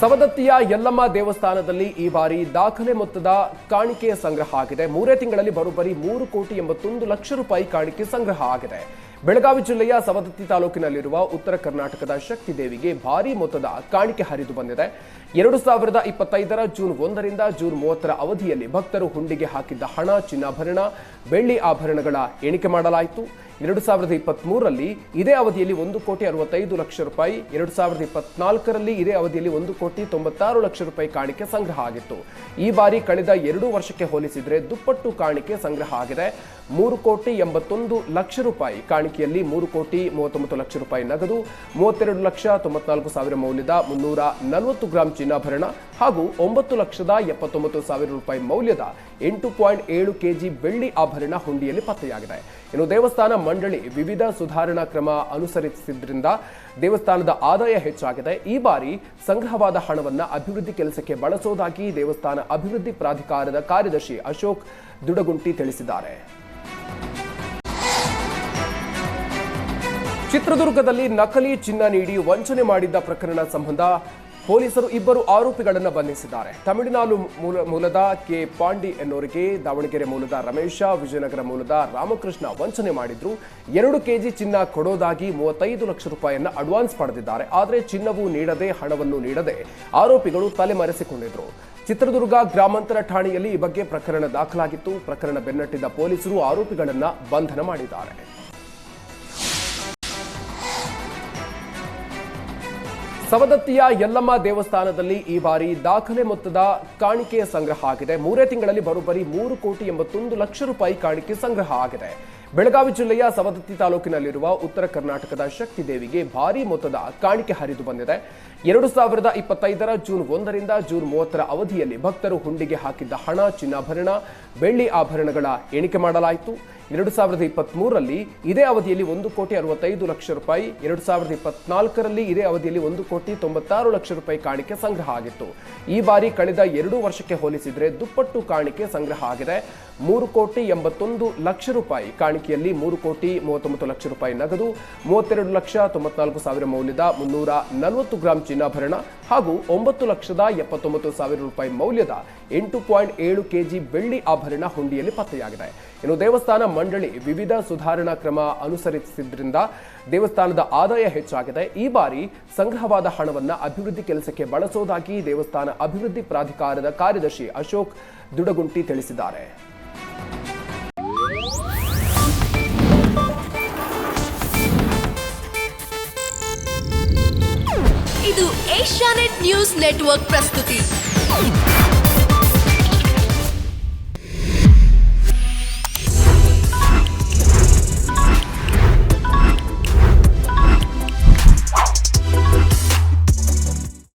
ಸವದತ್ತಿಯ ಯಲ್ಲಮ್ಮ ದೇವಸ್ಥಾನದಲ್ಲಿ ಈ ಬಾರಿ ದಾಖಲೆ ಮೊತ್ತದ ಕಾಣಿಕೆಯ ಸಂಗ್ರಹ ಆಗಿದೆ. ಮೂರೇ ತಿಂಗಳಲ್ಲಿ ಬರೋಬ್ಬರಿ ಮೂರು ಕೋಟಿ ಎಂಬತ್ತೊಂದು ಲಕ್ಷ ರೂಪಾಯಿ ಕಾಣಿಕೆ ಸಂಗ್ರಹ ಆಗಿದೆ. ಬೆಳಗಾವಿ ಜಿಲ್ಲೆಯ ಸವದತ್ತಿ ತಾಲೂಕಿನಲ್ಲಿರುವ ಉತ್ತರ ಕರ್ನಾಟಕದ ಶಕ್ತಿ ದೇವಿಗೆ ಭಾರಿ ಮೊತ್ತದ ಕಾಣಿಕೆ ಹರಿದು ಬಂದಿದೆ. ಎರಡು ಸಾವಿರದ ಇಪ್ಪತ್ತೈದರ ಜೂನ್ ಒಂದರಿಂದ ಜೂನ್ ಮೂವತ್ತರ ಅವಧಿಯಲ್ಲಿ ಭಕ್ತರು ಹುಂಡಿಗೆ ಹಾಕಿದ್ದ ಹಣ ಚಿನ್ನಾಭರಣ, ಬೆಳ್ಳಿ ಆಭರಣಗಳ ಎಣಿಕೆ ಮಾಡಲಾಯಿತು. ಎರಡು ಸಾವಿರದ ಇಪ್ಪತ್ಮೂರರಲ್ಲಿ ಇದೇ ಅವಧಿಯಲ್ಲಿ ಒಂದು ಕೋಟಿ ಅರವತ್ತೈದು ಲಕ್ಷ ರೂಪಾಯಿ, ಎರಡು ಸಾವಿರದ ಇಪ್ಪತ್ನಾಲ್ಕರಲ್ಲಿ ಇದೇ ಅವಧಿಯಲ್ಲಿ ಒಂದು ಕೋಟಿ ತೊಂಬತ್ತಾರು ಲಕ್ಷ ರೂಪಾಯಿ ಕಾಣಿಕೆ ಸಂಗ್ರಹ ಆಗಿತ್ತು. ಈ ಬಾರಿ ಕಳೆದ ಎರಡು ವರ್ಷಕ್ಕೆ ಹೋಲಿಸಿದರೆ ದುಪ್ಪಟ್ಟು ಕಾಣಿಕೆ ಸಂಗ್ರಹ ಆಗಿದೆ. ಮೂರು ಕೋಟಿ ಎಂಬತ್ತೊಂದು ಲಕ್ಷ ರೂಪಾಯಿ ಕಾಣಿಕೆಯಲ್ಲಿ ಮೂರು ಕೋಟಿ ಮೂವತ್ತೊಂಬತ್ತು ಲಕ್ಷ ರೂಪಾಯಿ ನಗದು, ಮೂವತ್ತೆರಡು ಲಕ್ಷ ತೊಂಬತ್ನಾಲ್ಕು ಸಾವಿರ ಮೌಲ್ಯದ ಮುನ್ನೂರ ನಲವತ್ತು ಗ್ರಾಂ ಚಿನ್ನಾಭರಣ ಹಾಗೂ ಒಂಬತ್ತು ಲಕ್ಷದ ಎಪ್ಪತ್ತೊಂಬತ್ತು ಸಾವಿರ ರೂಪಾಯಿ ಮೌಲ್ಯದ ಎಂಟು ಪಾಯಿಂಟ್ ಏಳು ಕೆಜಿ ಬೆಳ್ಳಿ ಆಭರಣ ಹುಂಡಿಯಲ್ಲಿ ಪತ್ತೆಯಾಗಿದೆ. ಇನ್ನು ದೇವಸ್ಥಾನ ಮಂಡಳಿ ವಿವಿಧ ಸುಧಾರಣಾ ಕ್ರಮ ಅನುಸರಿಸಿದ್ರಿಂದ ದೇವಸ್ಥಾನದ ಆದಾಯ ಹೆಚ್ಚಾಗಿದೆ. ಈ ಬಾರಿ ಸಂಗ್ರಹವಾದ ಹಣವನ್ನು ಅಭಿವೃದ್ಧಿ ಕೆಲಸಕ್ಕೆ ಬಳಸೋದಾಗಿ ದೇವಸ್ಥಾನ ಅಭಿವೃದ್ಧಿ ಪ್ರಾಧಿಕಾರದ ಕಾರ್ಯದರ್ಶಿ ಅಶೋಕ್ ದುಡಗುಂಟಿ ತಿಳಿಸಿದ್ದಾರೆ. ಚಿತ್ರದುರ್ಗದಲ್ಲಿ ನಕಲಿ ಚಿನ್ನ ನೀಡಿ ವಂಚನೆ ಮಾಡಿದ್ದ ಪ್ರಕರಣ ಸಂಬಂಧ ಪೊಲೀಸರು ಇಬ್ಬರು ಆರೋಪಿಗಳನ್ನು ಬಂಧಿಸಿದ್ದಾರೆ. ತಮಿಳುನಾಡು ಮೂಲ ಮೂಲದ ಕೆ ಪಾಂಡಿ ಎನ್ನುವರಿಗೆ ದಾವಣಗೆರೆ ಮೂಲದ ರಮೇಶ, ವಿಜಯನಗರ ಮೂಲದ ರಾಮಕೃಷ್ಣ ವಂಚನೆ ಮಾಡಿದ್ರು. ಎರಡು ಕೆಜಿ ಚಿನ್ನ ಕೊಡೋದಾಗಿ ಮೂವತ್ತೈದು ಲಕ್ಷ ರೂಪಾಯಿಯನ್ನು ಅಡ್ವಾನ್ಸ್ ಪಡೆದಿದ್ದಾರೆ. ಆದರೆ ಚಿನ್ನವು ನೀಡದೆ, ಹಣವನ್ನು ನೀಡದೆ ಆರೋಪಿಗಳು ತಲೆಮರೆಸಿಕೊಂಡಿದ್ರು. ಚಿತ್ರದುರ್ಗ ಗ್ರಾಮಾಂತರ ಠಾಣೆಯಲ್ಲಿ ಈ ಬಗ್ಗೆ ಪ್ರಕರಣ ದಾಖಲಾಗಿತ್ತು. ಪ್ರಕರಣ ಬೆನ್ನಟ್ಟಿದ್ದ ಪೊಲೀಸರು ಆರೋಪಿಗಳನ್ನು ಬಂಧನ ಮಾಡಿದ್ದಾರೆ. ಸವದತ್ತಿಯ ಯಲ್ಲಮ್ಮ ದೇವಸ್ಥಾನದಲ್ಲಿ ಈ ಬಾರಿ ದಾಖಲೆ ಮೊತ್ತದ ಕಾಣಿಕೆಯ ಸಂಗ್ರಹ ಆಗಿದೆ. ಮೂರೇ ತಿಂಗಳಲ್ಲಿ ಬರೋಬ್ಬರಿ ಮೂರು ಕೋಟಿ ಎಂಬತ್ತೊಂದು ಲಕ್ಷ ರೂಪಾಯಿ ಕಾಣಿಕೆ ಸಂಗ್ರಹ ಆಗಿದೆ. ಬೆಳಗಾವಿ ಜಿಲ್ಲೆಯ ಸವದತ್ತಿ ತಾಲೂಕಿನಲ್ಲಿರುವ ಉತ್ತರ ಕರ್ನಾಟಕದ ಶಕ್ತಿ ದೇವಿಗೆ ಭಾರಿ ಮೊತ್ತದ ಕಾಣಿಕೆ ಹರಿದು ಬಂದಿದೆ. ಎರಡು ಸಾವಿರದ ಇಪ್ಪತ್ತೈದರ ಜೂನ್ ಒಂದರಿಂದ ಜೂನ್ ಮೂವತ್ತರ ಅವಧಿಯಲ್ಲಿ ಭಕ್ತರು ಹುಂಡಿಗೆ ಹಾಕಿದ್ದ ಹಣ ಚಿನ್ನಾಭರಣ, ಬೆಳ್ಳಿ ಆಭರಣಗಳ ಎಣಿಕೆ ಮಾಡಲಾಯಿತು. ಎರಡು ಸಾವಿರದ ಇಪ್ಪತ್ಮೂರರಲ್ಲಿ ಇದೇ ಅವಧಿಯಲ್ಲಿ ಒಂದು ಕೋಟಿ ಅರವತ್ತೈದು ಲಕ್ಷ ರೂಪಾಯಿ, ಎರಡು ಸಾವಿರದ ಇಪ್ಪತ್ನಾಲ್ಕರಲ್ಲಿ ಇದೇ ಅವಧಿಯಲ್ಲಿ ಒಂದು ಕೋಟಿ ತೊಂಬತ್ತಾರು ಲಕ್ಷ ರೂಪಾಯಿ ಕಾಣಿಕೆ ಸಂಗ್ರಹ ಆಗಿತ್ತು. ಈ ಬಾರಿ ಕಳೆದ ಎರಡು ವರ್ಷಕ್ಕೆ ಹೋಲಿಸಿದರೆ ದುಪ್ಪಟ್ಟು ಕಾಣಿಕೆ ಸಂಗ್ರಹ ಆಗಿದೆ. ಮೂರು ಕೋಟಿ ಎಂಬತ್ತೊಂದು ಲಕ್ಷ ರೂಪಾಯಿ ಕಾಣಿಕೆಯಲ್ಲಿ ಮೂರು ಕೋಟಿ ಮೂವತ್ತೊಂಬತ್ತು ಲಕ್ಷ ರೂಪಾಯಿ ನಗದು, ಮೂವತ್ತೆರಡು ಲಕ್ಷ ತೊಂಬತ್ನಾಲ್ಕು ಸಾವಿರ ಮೌಲ್ಯದ ಮುನ್ನೂರ ನಲವತ್ತು ಗ್ರಾಂ ಚಿನ್ನಾಭರಣ ಹಾಗೂ ಒಂಬತ್ತು ಲಕ್ಷದ ಎಪ್ಪತ್ತೊಂಬತ್ತು ಸಾವಿರ ರೂಪಾಯಿ ಮೌಲ್ಯದ ಎಂಟು ಪಾಯಿಂಟ್ ಏಳು ಕೆಜಿ ಬೆಳ್ಳಿ ಆಭರಣ ಹುಂಡಿಯಲ್ಲಿ ಪತ್ತೆಯಾಗಿದೆ. ಇನ್ನು ದೇವಸ್ಥಾನ ಮಂಡಳಿ ವಿವಿಧ ಸುಧಾರಣಾ ಕ್ರಮ ಅನುಸರಿಸಿದ್ರಿಂದ ದೇವಸ್ಥಾನದ ಆದಾಯ ಹೆಚ್ಚಾಗಿದೆ. ಈ ಬಾರಿ ಸಂಗ್ರಹವಾದ ಹಣವನ್ನು ಅಭಿವೃದ್ಧಿ ಕೆಲಸಕ್ಕೆ ಬಳಸೋದಾಗಿ ದೇವಸ್ಥಾನ ಅಭಿವೃದ್ಧಿ ಪ್ರಾಧಿಕಾರದ ಕಾರ್ಯದರ್ಶಿ ಅಶೋಕ್ ದುಡಗುಂಟಿ ತಿಳಿಸಿದ್ದಾರೆ. ಇದು ಏಷ್ಯಾನೆಟ್ ನ್ಯೂಸ್ ನೆಟ್ವರ್ಕ್ ಪ್ರಸ್ತುತಿ.